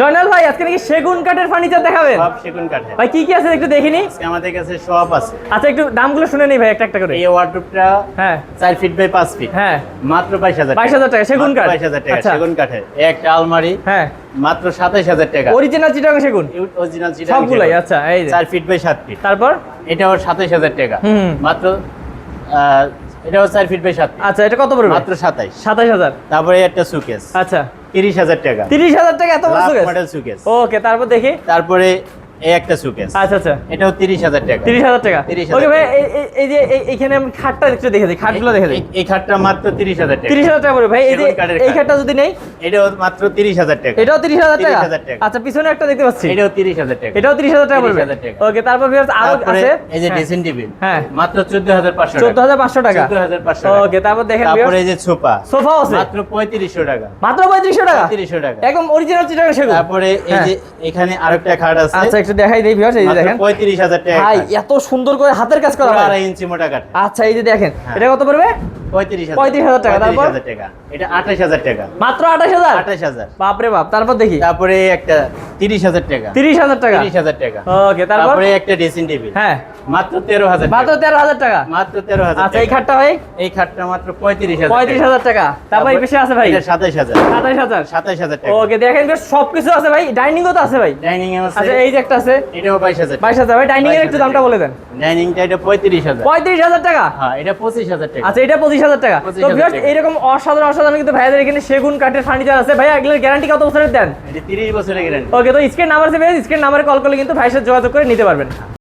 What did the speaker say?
জয়নাল ভাই আজকে নাকি সেগুন কাঠের ফার্নিচার দেখাবেন? সব সেগুন কাঠে ভাই কি কি আছে একটু দেখিনি আমাদের কাছে সব আছে। আচ্ছা একটু দামগুলো শুনে নেই ভাই একটা একটা করে। এই ওয়ার্ডরোবটা হ্যাঁ। চার ফিট বাই পাঁচ ফিট হ্যাঁ। মাত্র বাইশ হাজার 22,000 টাকা, সেগুন কাঠ? বাইশ হাজার টাকা আচ্ছা। সেগুন কাঠে একটা আলমারি হ্যাঁ। মাত্র সাতাইশ হাজার টাকা। অরিজিনাল চিটাগাং সেগুন? অরিজিনাল সবগুলাই আচ্ছা এই যে। চার ফিট বাই সাত ফিট তারপর? এটাও সাতাইশ হাজার টাকা। হুম। মাত্র এটাও 4 ফিট বাই 7 আচ্ছা এটা কত পড়বে? মাত্র সাতাইশ। সাতাশ হাজার। তারপরে একটা সুকেস আচ্ছা। তিরিশ হাজার টাকা। তিরিশ হাজার টাকা এত বড় সুকেস মডেল সুকেস ওকে তারপর দেখি। তারপরে এই একটা সুকেস আচ্ছা আচ্ছা এটাও টাকা ওকে ভাই এই- এই- এই যে এইখানে আমি খাটটা একটু দেখে দিই খাটগুলো দেখে দিই এই- এই খাটটা মাত্র তিরিশ হাজার টাকা তিরিশ হাজার টাকা পড়বে ভাই এই যে এই খাটটা যদি নেই এটাও মাত্র তিরিশ হাজার টাকা এটাও তিরিশ হাজার টাকা 30,000 টাকা। আচ্ছা পিছনে একটা দেখতে পাচ্ছি এটাও তিরিশ হাজার টাকা এটাও তিরিশ হাজার টাকা পড়বে ওকে তারপর viewers আরও আছে এই যে হ্যাঁ। টেবিল হ্যাঁ মাত্র টাকা চোদ্দ হাজার পাঁচশো ওকে তারপর দেখেন তারপরে এই যে সোফা সোফাও আছে মাত্র পঁয়ত্রিশশো টাকা মাত্র টাকা পঁয়ত্রিশশো টাকা একদম অরিজিনাল চিটাগাং সেগুন তারপরে এই যে এখানে আরেকটা খাট আছে আচ্ছা একটু দেখাই দেই ভিউয়ার্স এই যে দেখেন। পঁয়ত্রিশ হাজার টাকা ভাই এত সুন্দর করে হাতের কাজ করা হয়। ইঞ্চি মোটা কাট আচ্ছা এই যে দেখেন হ্যাঁ। এটা কত পড়বে? পঁয়ত্রিশ 35,000 টাকা, তারপর? টাকা। এটা আঠাশ হাজার টাকা। মাত্র আঠাশ হাজার? আঠাশ হাজার। বাপরে বাপ তারপর দেখি। তারপরে একটা তিরিশ হাজার টাকা। তিরিশ হাজার টাকা? তিরিশ হাজার টাকা। ওকে তারপরে? একটা ড্রেসিং টেবিল হ্যাঁ। মাত্র তেরো হাজার মাত্র টাকা। তেরো হাজার টাকা? মাত্র তেরো হাজার আচ্ছা এই খাটটা ভাই? এই খাটটা মাত্র পঁয়ত্রিশ হাজার পঁয়ত্রিশ হাজার টাকা। তারপর এই পেশে আছে ভাই? এটা সাতাইশ হাজার। সাতাইশ হাজার? সাতাইশ হাজার টাকা। ওকে দেখেন সবকিছু আছে ভাই। ডাইনিংও তো আছে ভাই। ডাইনিং আছে। আচ্ছা এই যে একটা আছে। এটাও বাইশ হাজার বাইশ হাজার। ভাই ডাইনিং এর একটু দামটা বলে দেন। ডাইনিংটা এটা টাকা? হ্যাঁ এটা টাকা। আচ্ছা এটা পঁচিশ হাজার টাকা। তো ভিউয়ার্স এরকম অসাধারণ অসাধারণ কিন্তু ভাইয়াদের এখানে সেগুন কাঠের ফার্নিচার আছে। ভাইয়া এগুলোর গ্যারান্টি কত বছরের দেন? এটা তিরিশ বছরের গ্যারান্টি ওকে তো স্ক্রিন নাম্বার সেভেন স্ক্রিন নাম্বারে কল করলে কিন্তু ভাইয়ের সাথে যোগাযোগ করে নিতে পারবেন।